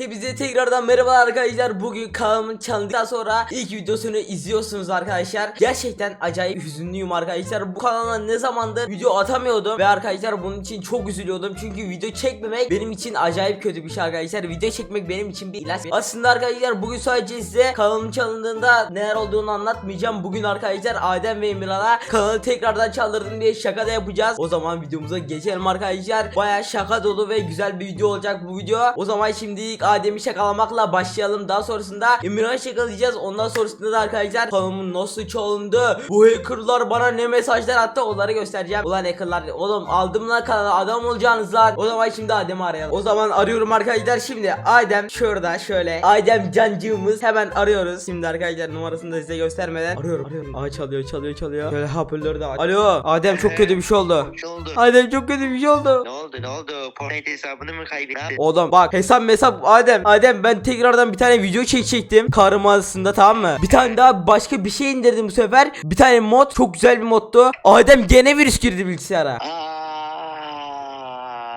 Hepinize tekrardan merhaba arkadaşlar. Bugün kanalımın çalındıktan sonra ilk videosunu izliyorsunuz arkadaşlar. Gerçekten acayip hüzünlüyüm arkadaşlar. Bu kanala ne zamandır video atamıyordum ve arkadaşlar bunun için çok üzülüyordum. Çünkü video çekmemek benim için acayip kötü bir şey arkadaşlar. Video çekmek benim için bir ilaç. Aslında arkadaşlar bugün sadece size kanalım çalındığında neler olduğunu anlatmayacağım. Bugün arkadaşlar Adem ve Emirhan'a kanalı tekrardan çaldırdım diye şaka da yapacağız. O zaman videomuza geçelim arkadaşlar. Baya şaka dolu ve güzel bir video olacak bu video. O zaman şimdi ilk Adem'i şakalamakla başlayalım. Daha sonrasında Emirhan'ı şakalayacağız. Ondan sonrasında da arkadaşlar kanalımın nasıl çalındı. Bu hackerlar bana ne mesajlar attı onları göstereceğim. Ulan hackerlar oğlum aldım lan kanala adam olacaksınız lan. O zaman şimdi Adem'i arayalım. O zaman arıyorum arkadaşlar şimdi Adem şurada şöyle. Adem cancığımız hemen arıyoruz. Şimdi arkadaşlar numarasını da size göstermeden arıyorum arıyorum. Aa çalıyor çalıyor çalıyor. Şöyle hoparlörü de aç. Alo Adem çok kötü bir şey oldu. Ne oldu? Adem çok kötü bir şey oldu. Ne oldu ne oldu? Fortnite hesabını mı kaybettin? Oğlum bak hesap mesap Adem Adem ben tekrardan bir tane video çekecektim Karım arasında tamam mı? Bir tane daha başka bir şey indirdim bu sefer. Bir tane mod çok güzel bir moddu. Adem gene virüs girdi bilgisayara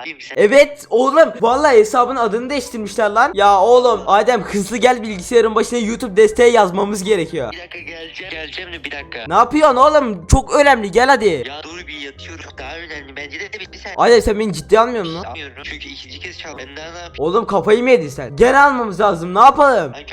Kimse. Evet oğlum vallahi hesabın adını değiştirmişler lan Ya oğlum Adem hızlı gel bilgisayarın başına YouTube desteği yazmamız gerekiyor Bir dakika geleceğim. Geleceğim de bir dakika. Ne yapıyorsun oğlum çok önemli gel hadi Ya dur bir yatıyorum. Daha önemli. Bence de bir, bir sen. Adem sen beni ciddiye almıyor musun? Almıyorum. Çünkü ikinci kez çaldım. Ben daha ne yapayım? Oğlum kafayı mı yedin sen? Gene almamız lazım ne yapalım? Ay?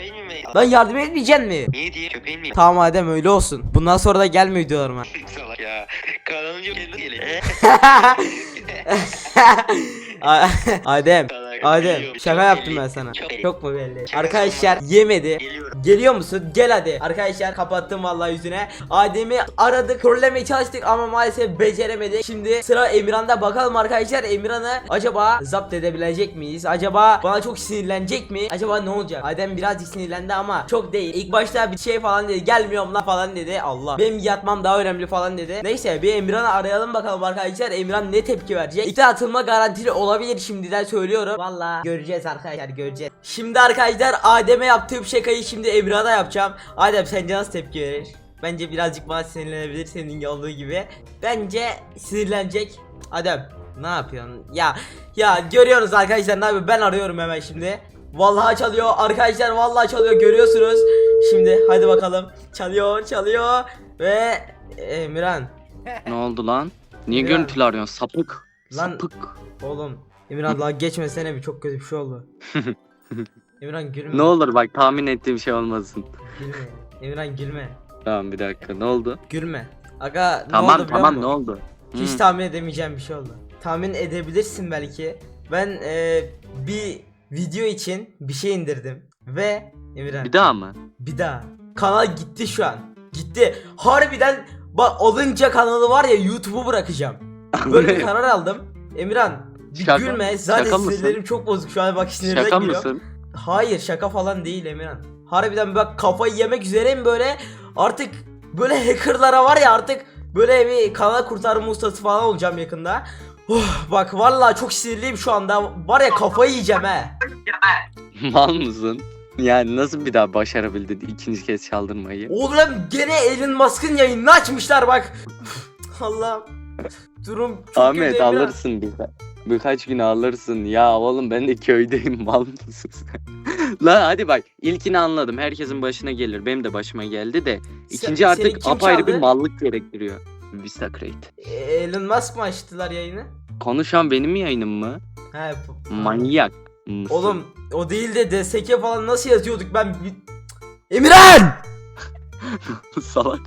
Lan yardım etmeyeceksin mi? Niye diye? Köpeğin miyim? Tamam Adem öyle olsun. Bundan sonra da gelme videolarıma. Salak ya. Kanalımcı kendi geliyor. Adem. Adem şaka yaptım ben sana. Çok mu belli? Arkadaşlar yemedi. Geliyor musun? Gel hadi. Arkadaşlar kapattım vallahi yüzüne. Adem'i aradık, trollemeye çalıştık ama maalesef beceremedik. Şimdi sıra Emirhan'da bakalım arkadaşlar. Emirhan'ı acaba zapt edebilecek miyiz? Acaba bana çok sinirlenecek mi? Acaba ne olacak? Adem birazcık sinirlendi ama çok değil. İlk başta bir şey falan dedi. Gelmiyorum lan falan dedi. Allah. Benim yatmam daha önemli falan dedi. Neyse bir Emirhan'ı arayalım bakalım arkadaşlar. Emirhan ne tepki verecek? İki atılma garantili olabilir şimdiden söylüyorum. Vallahi göreceğiz arkadaşlar göreceğiz. Şimdi arkadaşlar Adem'e yaptığım şakayı şimdi Emirhan'a yapacağım. Adem sence nasıl tepki verir? Bence birazcık bana sinirlenebilir senin olduğu gibi. Bence sinirlenecek. Adem ne yapıyorsun? Ya ya görüyorsunuz arkadaşlar ne yapıyor? Ben arıyorum hemen şimdi. Vallahi çalıyor arkadaşlar vallahi çalıyor görüyorsunuz. Şimdi hadi bakalım. Çalıyor çalıyor ve Emirhan Ne oldu lan? Niye Ya. görüntülü arıyorsun? Sapık. Lan- Sapık. oğlum Emirhan daha geçmesene bir çok kötü bir şey oldu. Emirhan gülme. Ne olur bak tahmin ettiğim şey olmasın. Gülme. Emirhan gülme. Tamam bir dakika ne oldu? Gülme. Aga ne tamam oldu biliyor tamam musun? ne oldu? Hiç Hı. tahmin edemeyeceğim bir şey oldu. Tahmin edebilirsin belki. Ben e, bir video için bir şey indirdim ve Emirhan Bir daha mı? bir daha. Kanal gitti şu an. Gitti. Harbiden bak alınca kanalı var ya YouTube'u bırakacağım. Böyle bir karar aldım. Emirhan bir Şaka- gülme. Zaten şaka mısın? sinirlerim çok bozuk şu an bak sinirden Şaka mısın? Hayır şaka falan değil Emirhan. Harbiden bak kafayı yemek üzereyim böyle. Artık böyle hackerlara var ya artık böyle bir kanal kurtarma ustası falan olacağım yakında. Oh, bak vallahi çok sinirliyim şu anda. Var ya kafayı yiyeceğim he. Mal mısın? Yani nasıl bir daha başarabildin ikinci kez çaldırmayı? Oğlum gene Elon Musk'ın yayınını açmışlar bak. Allah'ım. Durum çok kötü Ahmet Emirhan. alırsın bir birkaç gün alırsın. Ya oğlum ben de köydeyim mal mısın sen? Lan hadi bak ilkini anladım. Herkesin başına gelir. Benim de başıma geldi de. İkinci seni artık kim apayrı bir çaldı? mallık gerektiriyor. Vista Crate. Elon Musk mı açtılar yayını? Konuşan benim yayınım mı? He. bu- Manyak. mısın? Oğlum o değil de DSK falan nasıl yazıyorduk ben bir- Emirhan! Salak.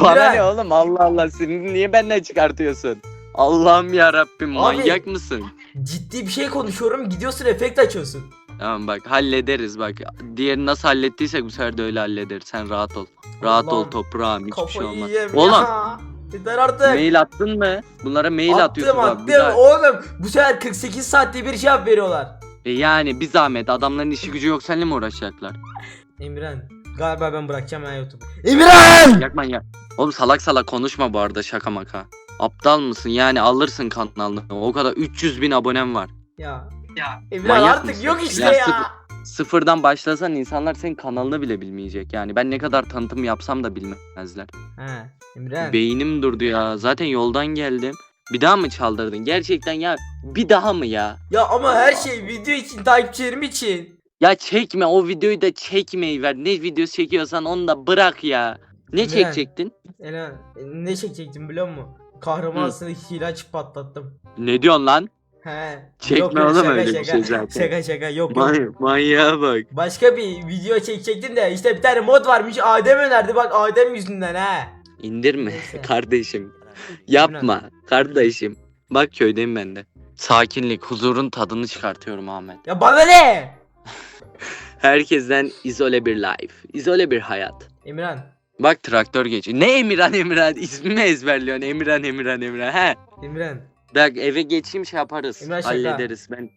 Bana İbrahim. ne oğlum Allah Allah seni niye benden çıkartıyorsun? Allah'ım ya Rabbim Abi- manyak mısın? Ciddi bir şey konuşuyorum gidiyorsun efekt açıyorsun. Tamam bak hallederiz bak. Diğerini nasıl hallettiysek bu sefer de öyle hallederiz. Sen rahat ol. Rahat ol Allah'ım, toprağım hiçbir şey Kafayı olmaz. yiyeyim Oğlum ya. Yeter artık. mail attın mı? Bunlara mail attım atıyorsun bak. attım bir daha- oğlum. Bu sefer 48 saatte bir cevap veriyorlar. E yani bir zahmet adamların işi gücü yok seninle mi uğraşacaklar? Emirhan galiba ben bırakacağım ya YouTube. Emirhan! Yak manyak. Oğlum salak salak konuşma bu arada şaka maka. Aptal mısın yani alırsın kanalını. O kadar 300 bin abonem var. Ya. Ya. Emirhan Manyak artık mısın? yok işte Ya ya. sıfır- Sıfırdan başlasan insanlar senin kanalını bile bilmeyecek. Yani ben ne kadar tanıtım yapsam da bilmezler. He. Emirhan. Beynim durdu ya. Zaten yoldan geldim. Bir daha mı çaldırdın? Gerçekten ya bir daha mı ya? ya ama her şey video için takipçilerim için. Ya çekme o videoyu da çekmeyi ver. Ne videosu çekiyorsan onu da bırak ya. Ne Emre. çekecektin? Eren ne çekecektim biliyor musun? Kahramansını hile açıp patlattım. Ne diyorsun lan? He. Çekme yok, yok, oğlum şaka, öyle bir şaka. şey zaten. Şaka şaka yok yok. Many manyağa bak. Başka bir video çekecektim de işte bir tane mod varmış Adem önerdi bak Adem yüzünden ha. İndirme Neyse. kardeşim. Yapma kardeşim. Bak köydeyim ben de. Sakinlik, huzurun tadını çıkartıyorum Ahmet. Ya bana ne? Herkesten izole bir life, izole bir hayat. Emirhan. Bak traktör geçiyor. Ne Emirhan Emirhan ismimi ezberliyorsun Emirhan Emirhan Emirhan. He. Emirhan. Bak eve geçeyim şey yaparız. Emirhan şaka. Hallederiz. Ben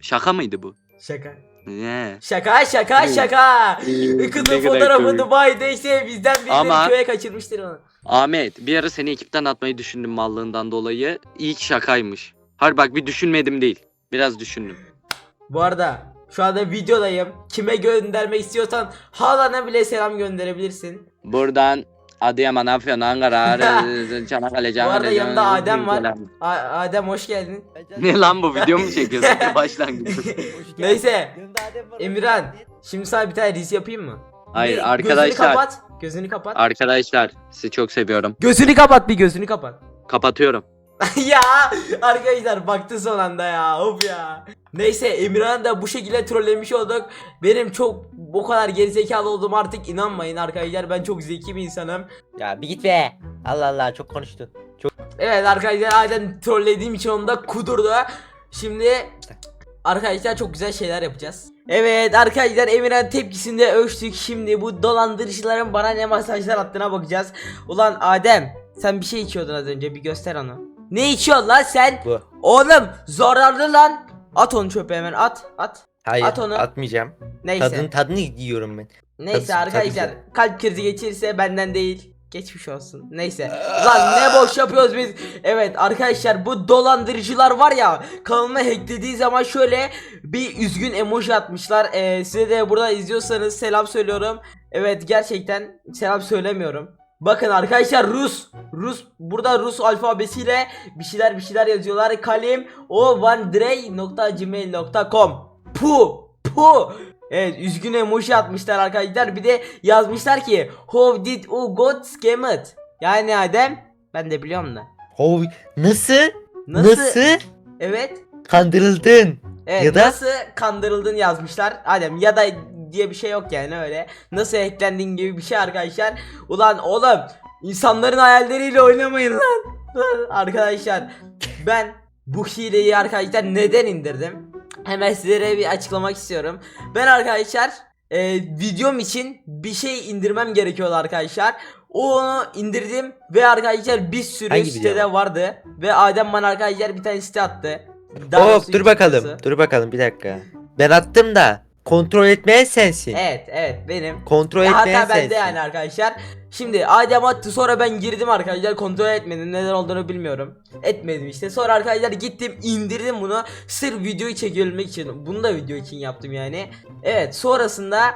şaka mıydı bu? Şaka. Ne? Şaka şaka şaka. Ne Kızın kadar fotoğrafı komik. Dubai'de işte bizden birileri Ama- köye kaçırmıştır onu. Ahmet bir ara seni ekipten atmayı düşündüm mallığından dolayı. İlk şakaymış. Hayır bak bir düşünmedim değil. Biraz düşündüm. Bu arada şu anda videodayım. Kime göndermek istiyorsan halana bile selam gönderebilirsin. Buradan Adıyaman, Afyon, Ankara, Ağrı, Çanakkale, Bu arada Çanakkale. yanında Adem var. A- Adem hoş geldin. Ne lan bu video mu çekiyorsun? Başlangıç. Neyse. Emirhan. Şimdi sana bir tane riz yapayım mı? Hayır Bir- Gözünü arkadaşlar. kapat. Gözünü kapat. Arkadaşlar sizi çok seviyorum. Gözünü kapat bir gözünü kapat. Kapatıyorum. ya arkadaşlar baktı son anda ya of ya. Neyse Emirhan da bu şekilde trollemiş olduk. Benim çok bu kadar gerizekalı olduğum artık inanmayın arkadaşlar. Ben çok zeki bir insanım. Ya bir git be. Allah Allah çok konuştun. Evet arkadaşlar aynen trollediğim için onu da kudurdu. Şimdi arkadaşlar çok güzel şeyler yapacağız. Evet arkadaşlar Emirhan tepkisinde ölçtük. Şimdi bu dolandırıcıların bana ne mesajlar attığına bakacağız. Ulan Adem sen bir şey içiyordun az önce bir göster onu. Ne içiyorsun lan sen? Bu. Oğlum zararlı lan. At onu çöpe hemen at at. Hayır At onu. atmayacağım. Neyse. Tadını tadını yiyorum ben. Neyse tadı- arkadaşlar tadı kalp krizi geçirirse benden değil. Geçmiş olsun. Neyse. Lan ne boş yapıyoruz biz. Evet arkadaşlar bu dolandırıcılar var ya kanalıma hacklediği zaman şöyle bir üzgün emoji atmışlar. Ee, size de burada izliyorsanız selam söylüyorum. Evet gerçekten selam söylemiyorum. Bakın arkadaşlar Rus Rus burada Rus alfabesiyle bir şeyler bir şeyler yazıyorlar. Kalim o vandrey.gmail.com Pu pu Evet üzgün emoji atmışlar arkadaşlar. Bir de yazmışlar ki How did you got scammed? Yani Adem ben de biliyorum da. Hov nasıl? Nasıl? Nasıl? Evet. Kandırıldın. Evet Ya da- nasıl kandırıldın yazmışlar. Adem ya da diye bir şey yok yani öyle. Nasıl hacklendiğin gibi bir şey arkadaşlar. Ulan oğlum insanların hayalleriyle oynamayın lan. Arkadaşlar ben bu hileyi arkadaşlar neden indirdim? Hemen sizlere bir açıklamak istiyorum. Ben arkadaşlar e, videom için bir şey indirmem gerekiyordu arkadaşlar. Onu indirdim ve arkadaşlar bir sürü Hangi video sitede vardı. Ve Adem bana arkadaşlar bir tane site attı. Daha doğrusu dur bakalım. Dur bakalım bir dakika. Ben attım da kontrol etmeyen sensin. Evet evet benim. Kontrol Hatta etmeyen bende sensin. yani arkadaşlar. Şimdi Adem attı sonra ben girdim arkadaşlar kontrol etmedim neden olduğunu bilmiyorum. Etmedim işte sonra arkadaşlar gittim indirdim bunu sırf videoyu çekebilmek için. Bunu da video için yaptım yani. Evet sonrasında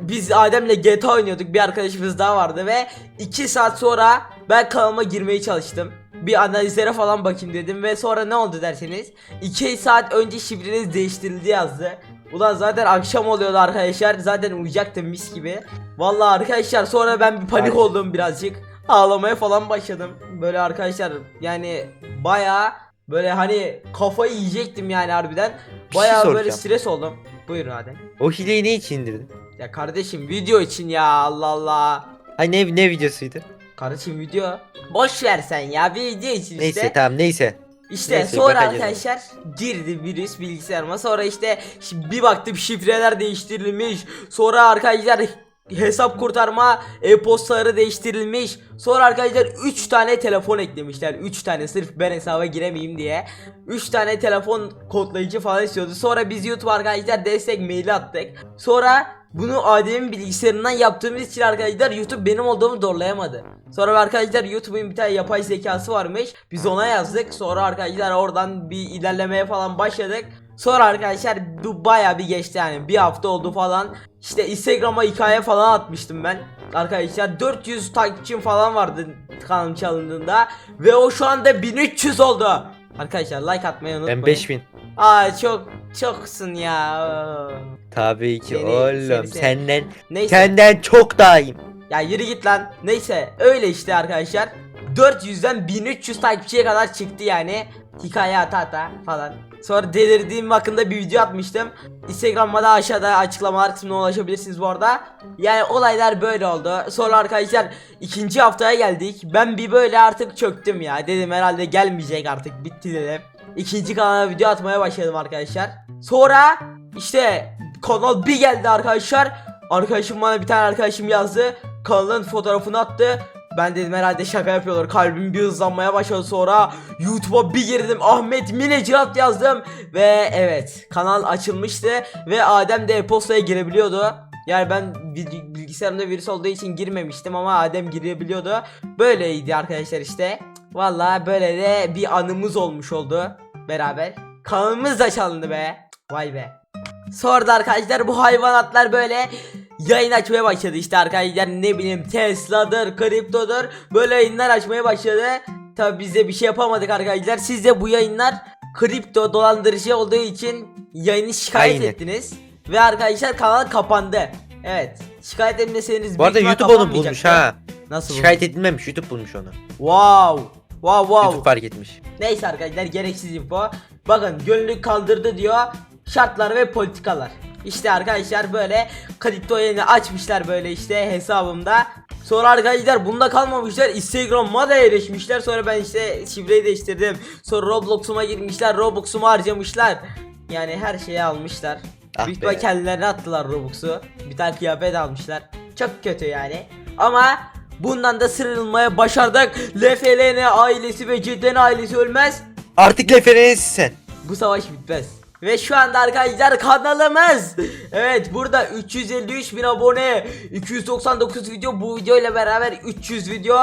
biz Adem'le GTA oynuyorduk bir arkadaşımız daha vardı ve 2 saat sonra ben kanalıma girmeye çalıştım. Bir analizlere falan bakayım dedim ve sonra ne oldu derseniz 2 saat önce şifreniz değiştirildi yazdı. Ulan zaten akşam oluyordu arkadaşlar zaten uyuyacaktım mis gibi. Vallahi arkadaşlar sonra ben bir panik oldum birazcık. Ağlamaya falan başladım. Böyle arkadaşlar yani baya böyle hani kafayı yiyecektim yani harbiden. Şey Baya böyle soracağım. stres oldum. Buyurun hadi. O hileyi ne için indirdin? Ya kardeşim video için ya Allah Allah. Ay ne ne videosuydu? Kardeşim video. Boş ver sen ya video için işte. Neyse tamam neyse. İşte Neyse, sonra bakacağız. arkadaşlar girdi virüs bilgisayarıma. Sonra işte bir baktım şifreler değiştirilmiş. Sonra arkadaşlar hesap kurtarma e-postaları değiştirilmiş. Sonra arkadaşlar 3 tane telefon eklemişler. 3 tane sırf ben hesaba giremeyeyim diye. 3 tane telefon kodlayıcı falan istiyordu. Sonra biz YouTube arkadaşlar destek maili attık. Sonra bunu Adem'in bilgisayarından yaptığımız için arkadaşlar YouTube benim olduğumu doğrulayamadı. Sonra arkadaşlar YouTube'un bir tane yapay zekası varmış. Biz ona yazdık. Sonra arkadaşlar oradan bir ilerlemeye falan başladık. Sonra arkadaşlar bu baya bir geçti yani bir hafta oldu falan. İşte Instagram'a hikaye falan atmıştım ben. Arkadaşlar 400 takipçim falan vardı kanalım çalındığında. Ve o şu anda 1300 oldu. Arkadaşlar like atmayı unutmayın. Ben 5000. Aa çok çoksun ya. Tabii ki Seni- oğlum seni- seni. senden Neyse. senden çok daha iyiyim. Ya yürü git lan. Neyse öyle işte arkadaşlar. 400'den 1300 takipçiye kadar çıktı yani. Hikaye ata ata falan. Sonra delirdiğim hakkında bir video atmıştım. Instagram'da da aşağıda açıklamalar kısmına ulaşabilirsiniz bu arada. Yani olaylar böyle oldu. Sonra arkadaşlar ikinci haftaya geldik. Ben bir böyle artık çöktüm ya. Dedim herhalde gelmeyecek artık bitti dedim. İkinci kanala video atmaya başladım arkadaşlar. Sonra işte kanal bir geldi arkadaşlar. Arkadaşım bana bir tane arkadaşım yazdı. Kanalın fotoğrafını attı. Ben dedim herhalde şaka yapıyorlar. Kalbim bir hızlanmaya başladı sonra YouTube'a bir girdim. Ahmet Mine Cihat yazdım. Ve evet kanal açılmıştı. Ve Adem de e-postaya girebiliyordu. Yani ben bil- bilgisayarımda virüs olduğu için girmemiştim ama Adem girebiliyordu. Böyleydi arkadaşlar işte. Vallahi böyle de bir anımız olmuş oldu beraber. Kanalımız da çalındı be. Vay be. Sonra da arkadaşlar bu hayvanatlar böyle yayın açmaya başladı işte arkadaşlar ne bileyim Tesla'dır, kriptodur böyle yayınlar açmaya başladı. Tabi biz de bir şey yapamadık arkadaşlar. Siz de bu yayınlar kripto dolandırıcı olduğu için yayını şikayet Aynen. ettiniz. Ve arkadaşlar kanal kapandı. Evet. Şikayet etmeseniz Bu arada YouTube onu bulmuş ha. Nasıl Şikayet edilmemiş YouTube bulmuş onu. Wow. Wow wow. YouTube fark etmiş. Neyse arkadaşlar gereksiz info. Bakın gönüllü kaldırdı diyor. Şartlar ve politikalar. İşte arkadaşlar böyle kripto yayını açmışlar böyle işte hesabımda. Sonra arkadaşlar bunda kalmamışlar Instagram'a da erişmişler. Sonra ben işte şifreyi değiştirdim. Sonra Roblox'uma girmişler Roblox'umu harcamışlar. Yani her şeyi almışlar. Ah Büyük ihtimal kendilerine attılar Robux'u. Bir tane kıyafet almışlar. Çok kötü yani. Ama bundan da sıyrılmaya başardık. LFLN ailesi ve Cidden ailesi ölmez. Artık referansı sen. bu savaş bitmez. Ve şu anda arkadaşlar kanalımız Evet burada 353 bin abone 299 video bu video ile beraber 300 video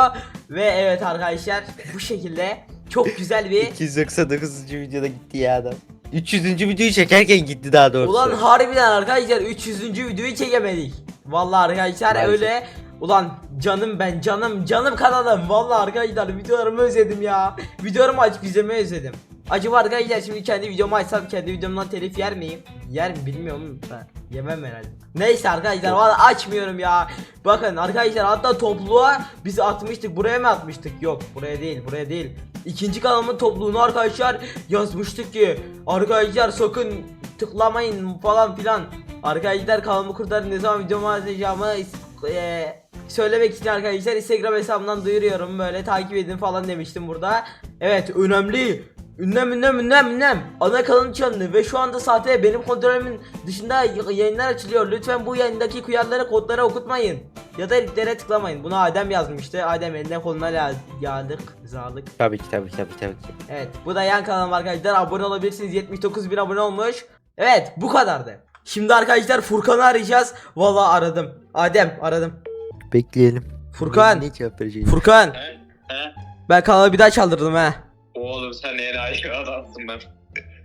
Ve evet arkadaşlar bu şekilde çok güzel bir 299. videoda gitti ya adam. 300. videoyu çekerken gitti daha doğrusu. Ulan harbiden arkadaşlar 300. videoyu çekemedik Vallahi arkadaşlar Maalesef. öyle Ulan canım ben canım canım kanalım Vallahi arkadaşlar videolarımı özledim ya Videolarımı açıp izlemeyi özledim Acaba arkadaşlar şimdi kendi videomu açsam kendi videomdan telif yer miyim? Yer mi bilmiyorum ben Yemem herhalde. Neyse arkadaşlar valla açmıyorum ya. Bakın arkadaşlar hatta topluluğa biz atmıştık buraya mı atmıştık? Yok buraya değil buraya değil. İkinci kanalımın topluluğuna arkadaşlar yazmıştık ki Arkadaşlar sakın tıklamayın falan filan. Arkadaşlar kanalımı kurtarın ne zaman videomu atacağımı eee, söylemek için arkadaşlar Instagram hesabımdan duyuruyorum böyle takip edin falan demiştim burada. Evet önemli Ünlem ünlem ünlem ünlem. Ana kanalım çalındı ve şu anda sahte benim kontrolümün dışında yayınlar açılıyor. Lütfen bu yayındaki kuyarları kodları okutmayın. Ya da linklere tıklamayın. Bunu Adem yazmıştı. Adem eline koluna ya- yağdık. Zağlık Tabii ki tabii ki tabii ki, tabii ki. Evet bu da yan kanalım arkadaşlar. Abone olabilirsiniz. 79 bin abone olmuş. Evet bu kadardı. Şimdi arkadaşlar Furkan'ı arayacağız. Valla aradım. Adem aradım. Bekleyelim. Furkan. Ne cevap vereceğim? Furkan. He? He? Ben kanalı bir daha çaldırdım ha Oğlum sen enayi adamsın ben.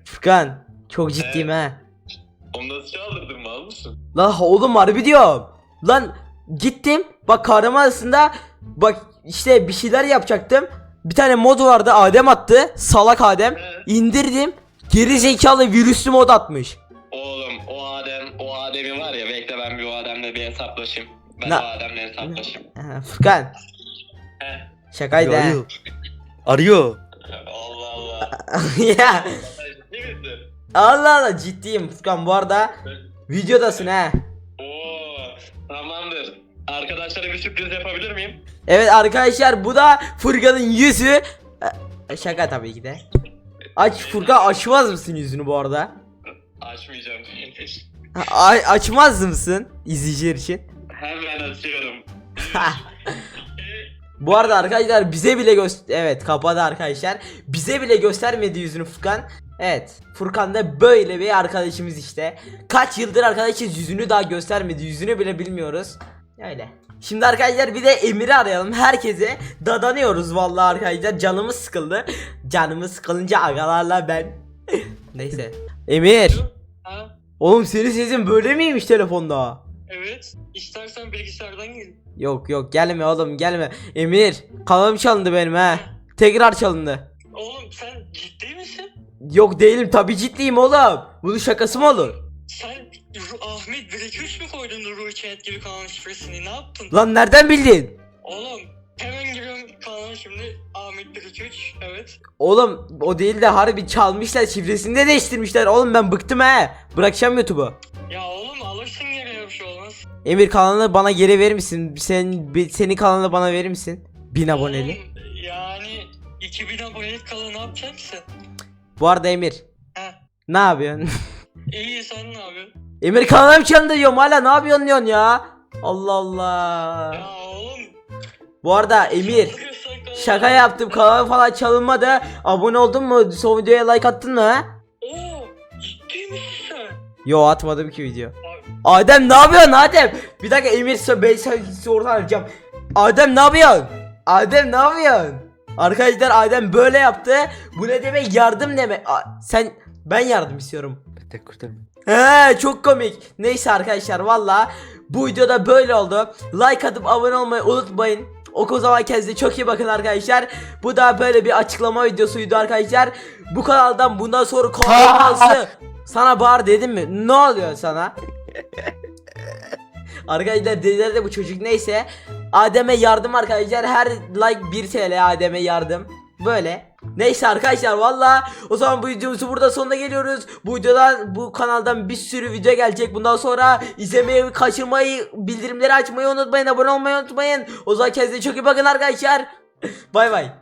Furkan çok ciddiyim ha Onu nasıl çaldırdın mal mısın? Lan oğlum harbi diyorum Lan gittim bak kahraman arasında Bak işte bir şeyler yapacaktım Bir tane mod vardı Adem attı Salak Adem He? indirdim Geri zekalı virüslü mod atmış Oğlum o Adem, o Adem'i var ya bekle ben bir o Adem'le bir hesaplaşayım. Ben Na- o Adem'le hesaplaşayım. Ha, Furkan He? Şakaydı ha Arıyor. Arıyor. Allah Allah. ya Ciddi misin? Allah Allah ciddiyim Furkan bu arada videodasın ha. Oo, tamamdır. Arkadaşlara bir sürpriz yapabilir miyim? Evet arkadaşlar bu da Furkan'ın yüzü. E, Şaka tabii ki de. Aç Furkan açmaz mısın yüzünü bu arada? Açmayacağım. A- açmaz mısın izleyiciler için? Hemen açıyorum. Bu arada arkadaşlar bize bile göster evet kapadı arkadaşlar. Bize bile göstermedi yüzünü Furkan. Evet Furkan da böyle bir arkadaşımız işte. Kaç yıldır arkadaşız yüzünü daha göstermedi. Yüzünü bile bilmiyoruz. Öyle. Şimdi arkadaşlar bir de Emir'i arayalım. Herkese dadanıyoruz vallahi arkadaşlar. Canımız sıkıldı. Canımız sıkılınca agalarla ben. Neyse. Emir. Ha? Oğlum senin sesin böyle miymiş telefonda? Evet. İstersen bilgisayardan gir. Yok yok gelme oğlum gelme. Emir kanalım çalındı benim ha. Tekrar çalındı. Oğlum sen ciddi misin? Yok değilim tabi ciddiyim oğlum. Bunun şakası mı olur? Sen Ru- Ahmet 1 mi koydun Nuru Chat gibi kanal şifresini? Ne yaptın? Lan nereden bildin? Oğlum hemen giriyorum kanala şimdi. Ahmet 1 evet. Oğlum o değil de harbi çalmışlar şifresini de değiştirmişler. Oğlum ben bıktım he. Bırakacağım YouTube'u. Emir kanalını bana geri verir misin? Sen senin kanalını bana verir misin? 1000 aboneli. Oğlum, yani 2000 abonelik kalı ne yapacaksın ki sen? Bu arada Emir. He. Ne yapıyorsun? İyi sen ne yapıyorsun? Emir kanalım çalındı diyorum hala ne yapıyorsun diyorsun ya? Allah Allah. Ya oğlum. Bu arada Emir. bakıyorsan Şaka yaptım kanalım falan çalınmadı. Abone oldun mu? Son videoya like attın mı? Oo ciddi misin sen? Yo atmadım ki video. Adem ne yapıyorsun Adem? Bir dakika Emir sor ben sen sorudan arayacağım. Adem ne yapıyorsun? Adem ne yapıyorsun? Arkadaşlar Adem böyle yaptı. Bu ne demek? Yardım demek. A- sen ben yardım istiyorum. Tek kurtarma. He çok komik. Neyse arkadaşlar valla bu videoda böyle oldu. Like atıp abone olmayı unutmayın. O zaman kendinize çok iyi bakın arkadaşlar. Bu da böyle bir açıklama videosuydu arkadaşlar. Bu kanaldan bundan sonra kalması sana bağır dedim mi? Ne oluyor sana? Arkadaşlar dediler de bu çocuk neyse. Adem'e yardım arkadaşlar. Her like 1 TL Adem'e yardım. Böyle. Neyse arkadaşlar valla o zaman bu videomuzun burada sonuna geliyoruz. Bu videodan bu kanaldan bir sürü video gelecek. Bundan sonra izlemeyi kaçırmayı, bildirimleri açmayı unutmayın, abone olmayı unutmayın. O zaman kendinize çok iyi bakın arkadaşlar. bay bay.